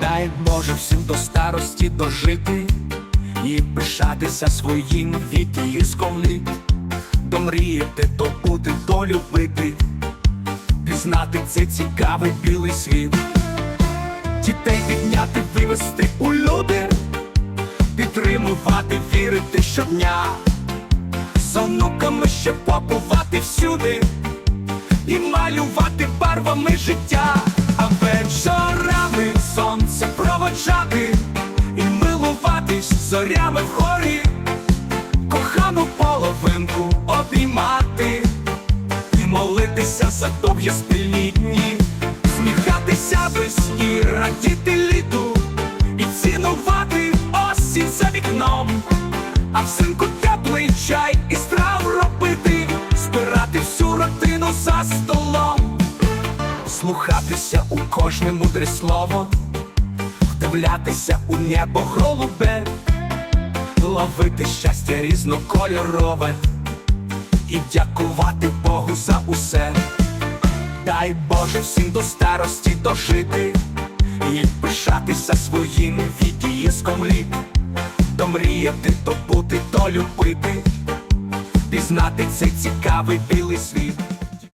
Дай Боже всім до старості дожити і пишатися своїм вікіском літ. Домріяти, то бути, то любити, пізнати цей цікавий білий світ, дітей підняти, вивести у люди, підтримувати, вірити щодня, з онуками ще побувати всюди і малювати барвами життя, сонце і милуватись зорями в хорі, кохану половинку обіймати і молитися за довгі спільні дні, сміхатися весні, радіти літу і цінувати осінь за вікном, а взимку теплий чай і страв робити, збирати всю родину за столом, слухатися у кожне мудре слово, вдивлятися у небо голубе, ловити щастя різнокольорове і дякувати Богу за усе. Дай Боже всім до старості дожити і пишатися своїм вікіїском літ, то мріяти, то бути, то любити, пізнати цей цікавий білий світ.